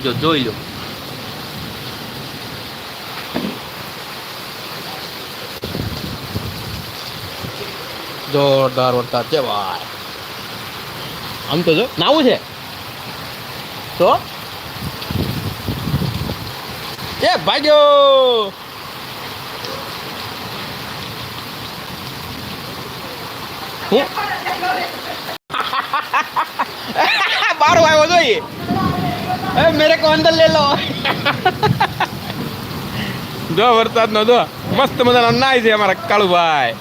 જો જોઈ લો જોરદાર વરસાદ છે ભાઈ આમ તો જો, નાવું છે. તો? એ, ભાગ્યો! હું? બારો આવ્યો જોઈએ. એ, મેરે કો અંદર લે લો. જો વરસાદ નો જો. મસ્ત મજાનો નાય છે અમારા કાળુભાઈ.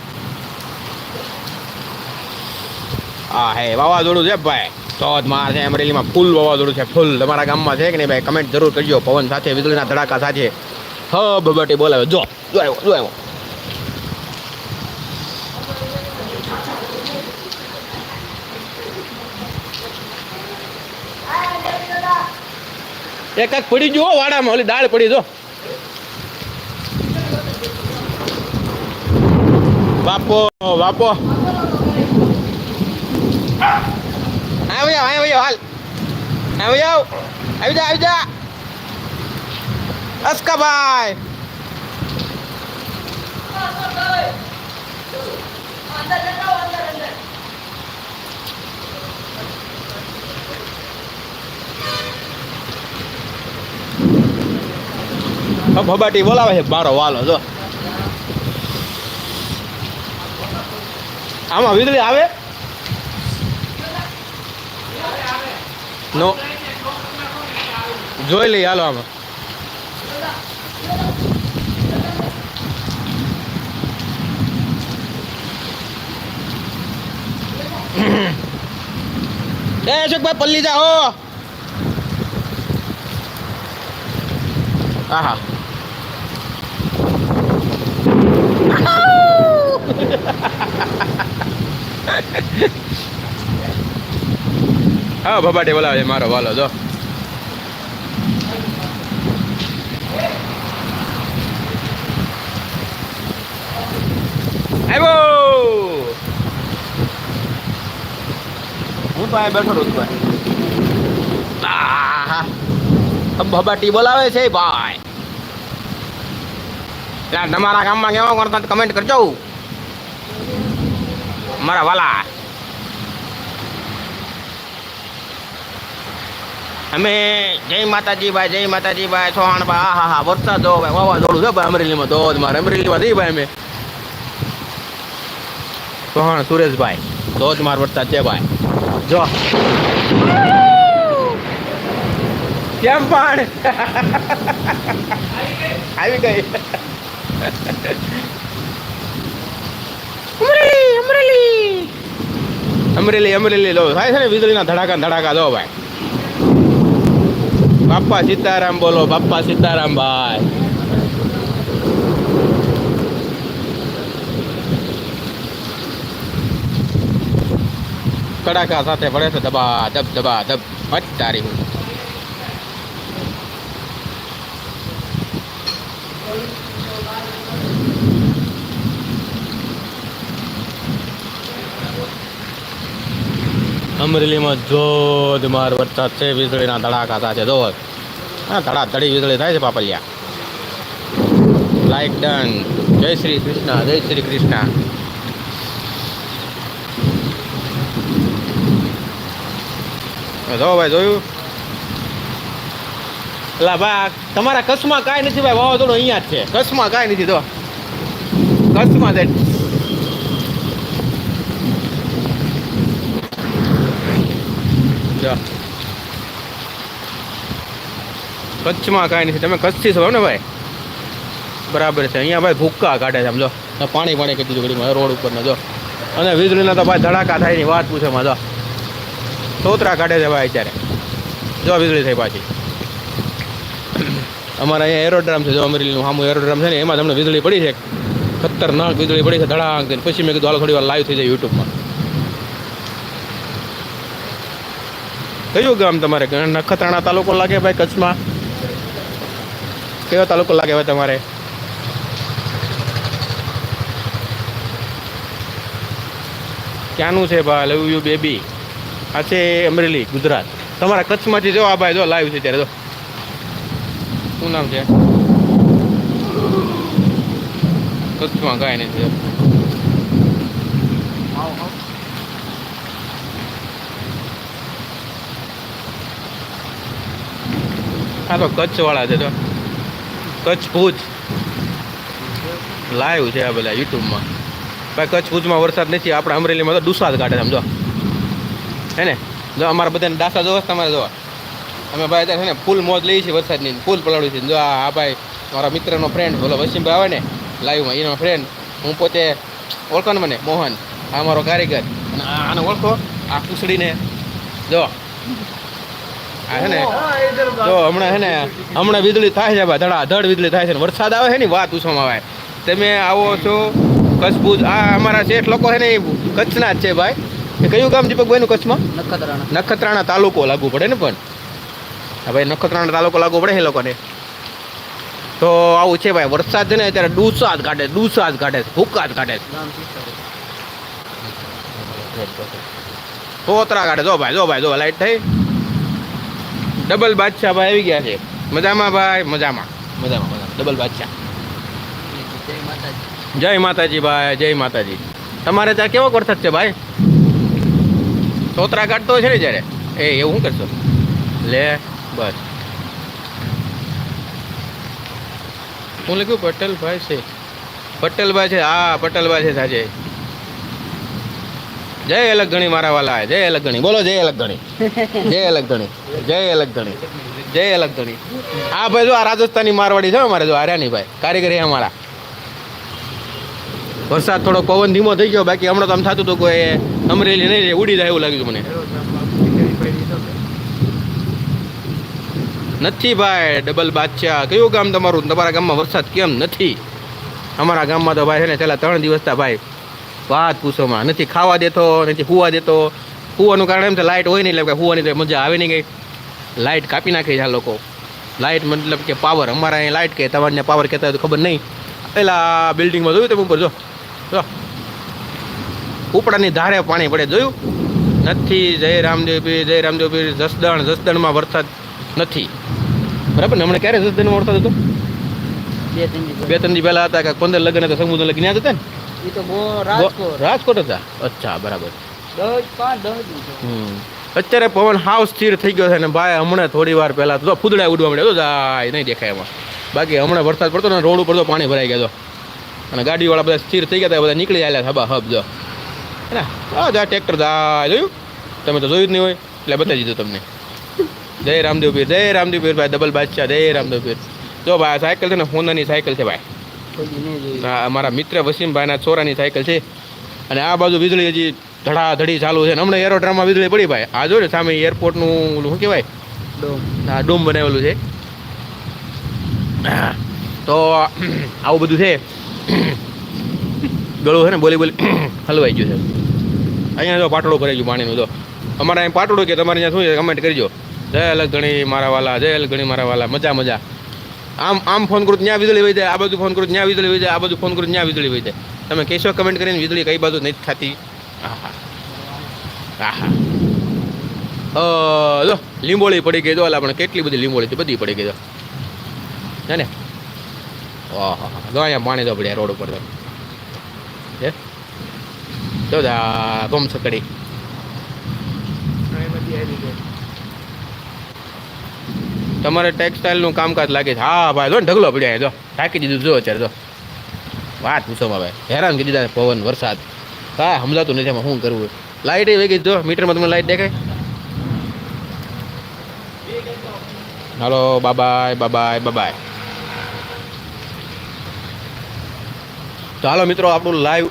હા હે, વાવાઝોડું છે ભાઈ. ધોધમાર છે અમરેલીમાં ફૂલ વાવાઝોડું છે, ફૂલ. તમારા ગામમાં છે કે નહીં ભાઈ? કમેન્ટ જરૂર કરજો. પવન સાથે, વીજળીના ધડાકા સાથે. હ બબટી બોલાવે. જો જો આવ્યો જો આવ્યો. એ કાંઈક પડી ગયો વાડામાં. ઓલી દાળ પડી જો. બાપો બાપો. આવી જાવ આવી જાવ હાલ. આવી જાવ આવી જા આવી જા. અસ્કાભાઈ ભબાટી બોલાવે છે મારો વાલો, જો. આમાં વીજળી આવે? નો. જોઈ લઈએ હાલો આમાં. એ અશોકભાઈ, પલ્લી જાઓ. આહા. હા ભબાટે બોલાવે મારો વાલો જો. આવ્યો હું તો આ બેઠો રોજ ભાઈ. ભબાટી બોલાવે છે ભાઈ. એટલે તમારા ગામમાં કેવા કરતા કમેન્ટ કરજો. મારા વાલા. અમે જય માતાજી ભાઈ, જય માતાજી ભાઈ, સોહાણ ભાઈ, આ, હા હા, વરસાદ જો ભાઈ, વાવાઝોડું છે ભાઈ, અમરેલીમાં ધોધ મારે અમરેલીમાં જઈ ભાઈ અમે. સોહાણ સુરેશભાઈ ધોધમાર વરસાદ છે ભાઈ. જો. કેમ પણ? આવી ગઈ. અમરેલી અમરેલી. અમરેલી લો. થાય છે ને વીજળીના ધડાકા ધડાકા દો ભાઈ. બાપા સીતારામ બોલો, બાપા સીતારામ ભાઈ. કડાકા સાથે પડે છે દબા દબ દબા દબ મત તારી હું. અમરેલીમાં ધોધમાર વરસાદ છે, વીજળીના ધડાકા સાથે ધોધ હા, ધડા ધડી વીજળી થાય છે પાપલિયા. લાઈક ડન જય શ્રી કૃષ્ણ, જય શ્રી કૃષ્ણ. જો ભાઈ, જોયું? એટલે ભાઈ તમારા કચ્છમાં કાંઈ નથી ભાઈ, વાવાઝોડું અહીંયા જ છે. કચ્છમાં કાંઈ નથી તો કચ્છમાં જ જો. કચ્છમાં કાંઈ નથી. તમે કચ્છથી છો ને ભાઈ? બરાબર છે. અહીંયા ભાઈ ભૂક્કા કાઢે છે સમજો પાણી પાણી કરી દીધું ઘડીમાં રોડ ઉપરના, જો. અને વીજળીના તો ભાઈ ધડાકા થાય એની વાત પૂછે માં જો. સોતરા કાઢે છે ભાઈ અત્યારે. જો વીજળી થઈ પાછી. અમારે અહીંયા એરોડ્રામ છે, જો અમરેલીનું સામું એરોડ્રામ છે ને, એમાં તમને વીજળી પડી છે. ખતરનાક વીજળી પડી છે ધડાક દઈને પછી મેં કીધું થોડી વાર લાઈવ થઈ જાય યુટ્યુબમાં કયું ગામ તમારે? નખત્રાણા તાલુકો લાગે ભાઈ કચ્છમાં? કયો તાલુકો લાગે ભાઈ તમારે? ક્યાંનું છે ભાઈ? Love you baby. આ છે અમરેલી, ગુજરાત. તમારા કચ્છમાંથી જો આ ભાઈ જો લાઈવ છે ત્યારે જો. શું નામ છે? કચ્છમાં કાંઈ નથી આ તો કચ્છ વાળા છે તો. કચ્છ ભુજ. લાઈવ છે આ બધા યુટ્યુબમાં. ભાઈ, કચ્છ ભુજમાં વરસાદ નથી, આપણે અમરેલીમાં તો દુસાદ કાઢે છે સમજો હે ને? જો અમારા બધાને ડાસા જોવા તમારે જોવા. અમે ભાઈ અત્યારે છે ને, ફૂલ મોજ લઈએ છીએ વરસાદની, ફૂલ પલાળી છે. જો આ ભાઈ, મારા મિત્રનો ફ્રેન્ડ બોલો વસીમભાઈ આવે ને લાઈવમાં એનો ફ્રેન્ડ હું પોતે ઓળખો ને મને મોહન આ મારો કારીગર. અને આ- આને ઓળખો આ કુસડીને જો. આ છે ને જો હમણાં છે ને હમણાં વીજળી થાય છે ભાઈ ધડા ધડ વીજળી થાય છે ને વરસાદ આવે છે ને વાત પૂછવામાં આવે. તમે આવો છો કચ્છભુજ આ અમારા શેઠ લોકો છે ને એ કચ્છના જ છે ભાઈ. એ કયું ગામ દીપકભાઈનું કચ્છમાં? નખત્રાણા. નખત્રાણા તાલુકો લાગુ પડે ને પણ. હા ભાઈ નખત્રાણા તાલુકો લાગુ પડે એ લોકોને. તો આવું છે ભાઈ વરસાદ છે ને અત્યારે ડૂસા જ કાઢે ડૂસા જ કાઢે ભૂકા જ કાઢે તોતરા કાઢે જો ભાઈ જો ભાઈ જો લાઈટ થઈ. ડબલ બાદશાહ ભાઈ આવી ગયા છે. મજામાં ભાઈ મજામાં. મજામાં મજામાં. ડબલ બાદશાહ. જય માતાજી ભાઈ જય માતાજી. તમારે ત્યાં કેવો વરસાદ છે ભાઈ? તોતરા કાઢતો છે ને જ્યારે? એ એવું શું કરશો? લે બસ. હું લખ્યું પટેલભાઈ છે. પટેલભાઈ છે, હા, પટેલભાઈ છે સાજે જય અલગ ગણી મારા વાલા, જય અલગ ગણી. બોલો, જય અલગ ગણી. જય અલગ ગણી. જય અલગ ગણી. જય અલગ ગણી. આ ભાઈ જો આ રાજસ્થાની મારવાડી છે અમારે જો આર્યાની ભાઈ. કારીગરી અમારા. વરસાદ થોડો પવન ધીમો થઈ ગયો, બાકી હમણાં તો આમ થતું હતું કોઈ અમરેલી નહીં ઉડી જાય એવું લાગ્યું મને. નથી ભાઈ, ડબલ બાદશાહ. કયું ગામ તમારું? તમારા ગામમાં વરસાદ કેમ નથી? અમારા ગામમાં તો ભાઈ છે ને છેલ્લા ત્રણ દિવસથી ભાઈ વાત પૂછોમાં. નથી ખાવા દેતો, નથી હુવા દેતો. હુવાનું કારણ એમ છે લાઇટ હોય નહીં એટલે કે હુવાની તો મજા આવે નહીં ગઈ. લાઇટ કાપી નાખે છે આ લોકો. લાઇટ મતલબ કે પાવર અમારા અહીં લાઇટ કે, તમારને પાવર કહેતા હોય તો ખબર નહીં. પેલા બિલ્ડિંગમાં જોયું તમે ઉપર, જો. જો. ઉપડાની ધારે પાણી પડે. જોયું? નથી, જય રામદેવ પીર, જય રામદેવ પીર. જસદણ, જસદણમાં વરસાદ નથી. બરાબર ને? હમણાં ક્યારે જસદણમાં વરસાદ હતો? બે ત્રણ દી પહેલા. હતા કે પંદર લગ્ન હતા સમુદ્ર લગ્ન યાદ હતા ને? રાજકોટ. રાજકોટ હતા? અચ્છા બરાબર. અત્યારે પવન હાવ સ્થિર થઈ ગયો છે ને ભાઈ હમણાં થોડી વાર પહેલા તો ફૂદડા ઉડવા મળ્યો જાય નહીં દેખાય એમાં. બાકી હમણાં વરસાદ પડતો ને રોડ ઉપર તો પાણી ભરાઈ ગયો અને ગાડીવાળા બધા સ્થિર થઈ ગયા હતા બધા નીકળી આવ્યા હબા હબ જો. હે જા ટ્રેક્ટર જાય જોયું? તમે તો જોયું જ નહીં હોય એટલે બતાવી દીધું તમને. જય રામદેવ પીર જય રામદેવ પીર ભાઈ ડબલ બાદશાહ જય રામદેવ પીર. જો ભાઈ આ સાયકલ છે ને હોનાની સાયકલ છે ભાઈ. હા અમારા મિત્ર વસીમભાઈના છોરાની સાયકલ છે. અને આ બાજુ વીજળી હજી ધડાધડી ચાલુ છે હમણાં એરોડ્રામમાં વીજળી પડી ભાઈ. આ જો ને સામે એરપોર્ટનું શું કહેવાય? ડોમ. આ ડોમ બનાવેલું છે. તો આવું બધું છે. ગળું છે ને બોલી બોલી હલવાઈ ગયું છે. અહીંયા જો પાટડો ભરાઈ ગયું પાણીનું તો અમારે અહીં પાટડો કે તમારે ત્યાં શું છે કમેન્ટ કરજો. જય ગણી મારા વાલા, જય અલગ મારા વાલા, મજા મજા. આમ આમ ફોન કરું ત્યાં વીજળી વહી જાય, આ બાજુ ફોન કરું ત્યાં વીજળી વહી જાય, આ બાજુ ફોન કરું ત્યાં વીજળી વહી જાય. તમે કહેશો કમેન્ટ કરીને વીજળી કઈ બાજુ નથી થતી. આહા. આહા. જો, લીંબોળી પડી ગઈ જો ઓલા પણ કેટલી બધી લીંબોળી બધી પડી ગઈ જો. હે ને? ઓહો, જો અહીંયા પાણી તો પડ્યા રોડ ઉપર તો હે? જો ગમ સકડી તમારે ટેક્સટાઇલનું કામકાજ લાગે છે. હા, ભાઈ, જો ને ઢગલો પડ્યા જો. ઢાંકી દીધું જો અત્યારે, જો. વાત પૂછોમાં ભાઈ. હેરાન કરી દીધા પવન, વરસાદ. હા સમજાતું નથી એમાં શું કરવું. લાઇટ વહી ગઈ જો. મીટરમાં તમને લાઇટ દેખાય. હાલો બાબાય બાબાય બાબાય તો હાલો મિત્રો, આપણું લાઈવ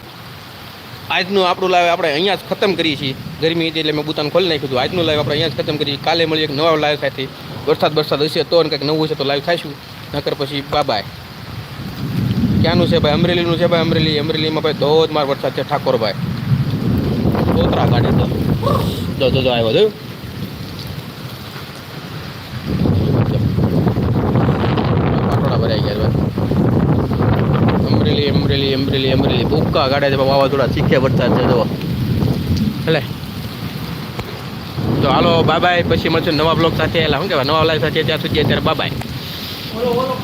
આજનું આપણું લાઈવ આપણે અહીંયા જ ખતમ કરીએ છીએ. ગરમી હતી એટલે મેં બુતાન ખોલી નાખ્યું હતું. આજનું લાઈવ આપણે અહીંયા જ ખતમ કરીએ કાલે મળીએ એક નવા લાઈવ સાથે. વરસાદ વરસાદ હશે તો ને કંઈક નવું હશે તો લાઈવ થાશું નકર પછી બાબાય ક્યાંનું છે ભાઈ? અમરેલીનું છે ભાઈ અમરેલી. અમરેલીમાં ભાઈ ધોધમાર વરસાદ છે ઠાકોરભાઈ. ધોતરા કાઢે તો. જો જો આવ્યો જોયું ભરાઈ ગયા અમરેલી અમરેલી અમરેલી અમરેલી. ભૂક્કા કાઢે છે વાવાઝોડા શીખે વરસાદ છે જો એટલે તો હાલો બાય બાય પછી મળશે નવા બ્લોગ સાથે. એટલે શું કહેવાય, નવા લાઈવ સાથે ત્યાં સુધી અત્યારે બાય ઓલો